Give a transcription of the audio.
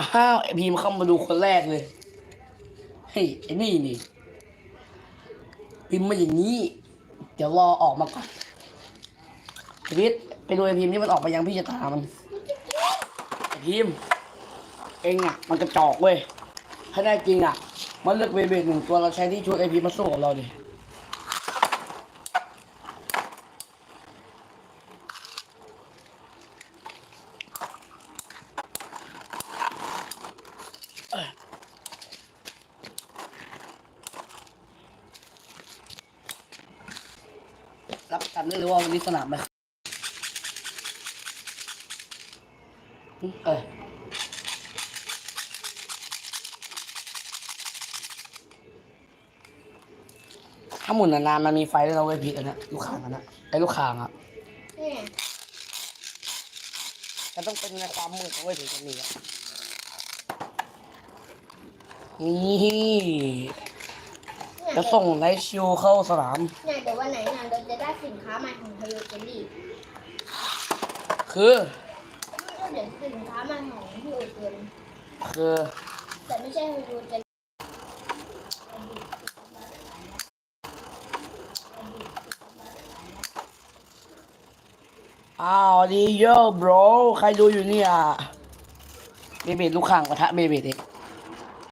อ้าไอพีมาเข้ามาดูคนแรกเลยเฮ้ยไอนี่นี่พิมมาอย่างนี้ เดี๋ยวรอออกมาก่อนพิทไปดูไอพีมที่มันออกไปยังพี่จะตามันไอพีมเองอะมันกระจอกเว้ยถ้าได้จริงอะมันเลือกเวเบหนึ่งตัวเราใช้ที่ช่วยไอพีมมาสู้กับเราดิ รับประกันได้เลยว่าวันนี้สนามมันเออถ้าหมุนนานๆมันมีไฟด้วยเราไว้ยพีอันนี้ลูกค้างอันนี้ไอ้ลูกค้างอะนี่ไงจะต้องเป็นในความมืดเอาไว้ยถึงจะมีอะนี่ จะส่งไลท์ชิวเข้าสนามเนี่ยเดี๋ยววันไหนเนี่ยเราจะได้สินค้าใหม่ของไฮโอเจลลี่คือก็เดี๋ยวสินค้าใหม่ของไฮโอเจลคือแต่ไม่ใช่ไฮโอเจลอ้าวดีโย่ bro ใครดูอยู่เนี่ยเบเบดลูกข่างปะทะเบเบดเอง